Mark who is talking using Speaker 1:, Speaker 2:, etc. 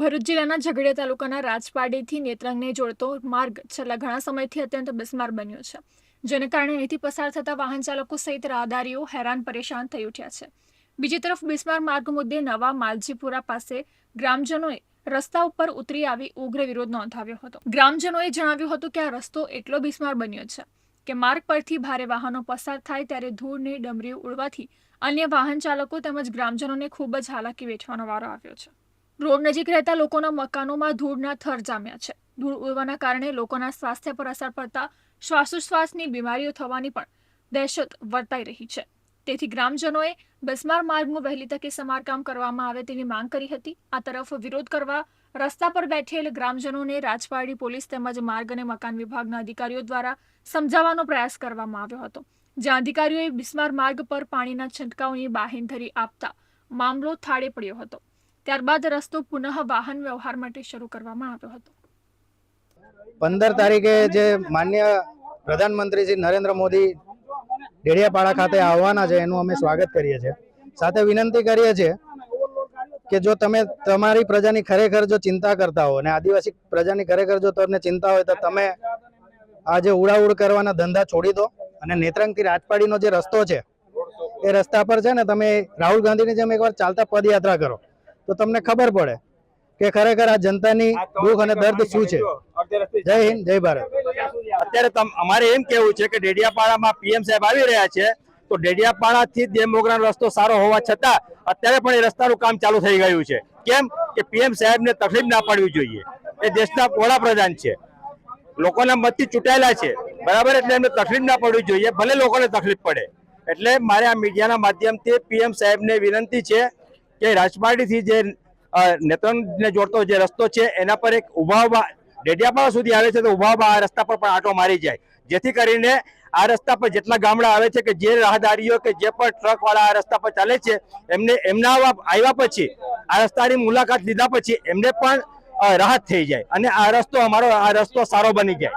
Speaker 1: ભરૂચ જિલ્લાના ઝઘડિયા તાલુકાના રાજપાડીથી નેત્રંગને જોડતો માર્ગ છેલ્લા ઘણા સમયથી અત્યંત બિસ્માર બન્યો છે, જેને કારણે અહીંથી પસાર થતા વાહન ચાલકો સહિત રાહદારીઓ હેરાન પરેશાન થઈ ઉઠ્યા છે. બીજી તરફ બિસ્માર માર્ગ મુદ્દે નવા માલજીપુરા પાસે ગ્રામજનોએ રસ્તા ઉપર ઉતરી આવી ઉગ્ર વિરોધ નોંધાવ્યો હતો. ગ્રામજનોએ જણાવ્યું હતું કે આ રસ્તો એટલો બિસ્માર બન્યો છે કે માર્ગ પરથી ભારે વાહનો પસાર થાય ત્યારે ધૂળની ડમરીઓ ઉડવાથી અન્ય વાહન ચાલકો તેમજ ગ્રામજનોને ખૂબ જ હાલાકી વેઠવાનો વારો આવ્યો છે. રોડ નજીક રહેતા લોકોના મકાનોમાં ધૂળના થર જામ્યા છે. ધૂળ ઉડવાના કારણે લોકોના સ્વાસ્થ્ય પર અસર પડતા શ્વાસોશ્વાસની બીમારીઓ થવાની પણ દહેશત વર્તાઈ રહી છે. તેથી ગ્રામજનોએ બસમાર માર્ગનું વહેલી તકે સમારકામ કરવામાં આવે તેવી માંગ કરી હતી. આ તરફ વિરોધ કરવા રસ્તા પર બેઠેલ ગ્રામજનોને રાજપારડી પોલીસ તેમજ માર્ગ અને મકાન વિભાગના અધિકારીઓ દ્વારા સમજાવવાનો પ્રયાસ કરવામાં આવ્યો હતો. જ્યાં અધિકારીઓએ બિસ્માર માર્ગ પર પાણીના છંટકાવની બાહેંધરી આપતા મામલો થાળે પડ્યો હતો. ત્યારબાદ રસ્તો પુનઃ વાહન વ્યવહાર માટે શરૂ કરવામાં આવ્યો હતો.
Speaker 2: પંદર તારીખે જે માન્ય પ્રધાનમંત્રી શ્રી નરેન્દ્ર મોદી ડેડિયાપાડા ખાતે આવવાના છે, એનું અમે સ્વાગત કરીએ છીએ. સાથે વિનંતી કરીએ છીએ કે જો તમે તમારી પ્રજાની ખરેખર જો ચિંતા કરતા હો અને આદિવાસી પ્રજાની ખરેખર જો તમને ચિંતા હોય તો તમે આ જે ઉડાઉડ કરવાના ધંધા છોડી દો અને નેત્રંગથી રાજપાડીનો જે રસ્તો છે, એ રસ્તા પર છે ને તમે રાહુલ ગાંધીની જેમ એકવાર ચાલતા પદયાત્રા કરો. તો તમને ખબર પડે કે ખરેખર આ જનતાની દુઃખ અને દર્દ શું છે? જય હિન્દ જય ભારત.
Speaker 3: અત્યારે અમારે એમ કેવું છે કે ડેડિયાપાડામાં પીએમ સાહેબ આવી રહ્યા છે તો ડેડિયાપાડાથી દેમોગરા રસ્તો સારો હોવા છતાં અત્યારે પણ એ રસ્તાનું કામ ચાલુ થઈ ગયું છે. કેમ કે પીએમ સાહેબને તકલીફ ના પડવી જોઈએ. એ દેશના વડાપ્રધાન છે. લોકોના મતથી ચૂંટાયેલા છે. બરાબર? એટલે એમને તકલીફ ના પડવી જોઈએ. ભલે લોકોને તકલીફ પડે. એટલે મારે આ મીડિયાના માધ્યમથી પીએમ સાહેબને વિનંતી છે કે રાજપારડીથી જે નેત્રંગને જોડતો જે રસ્તો છે, એના પર એક ઉભાવવા ઊભા ડેડિયાપાડા સુધી આવે છે, તો ઊભા ઊભા આ રસ્તા પર પણ આંટો મારી જાય. જેથી કરીને આ રસ્તા પર જેટલા ગામડા આવે છે કે જે રાહદારીઓ કે જે પણ ટ્રકવાળા આ રસ્તા પર ચાલે છે, એમને, એમના આવ્યા પછી, આ રસ્તાની મુલાકાત લીધા પછી એમને પણ રાહત થઈ જાય. અને આ રસ્તો અમારો, આ રસ્તો સારો બની જાય.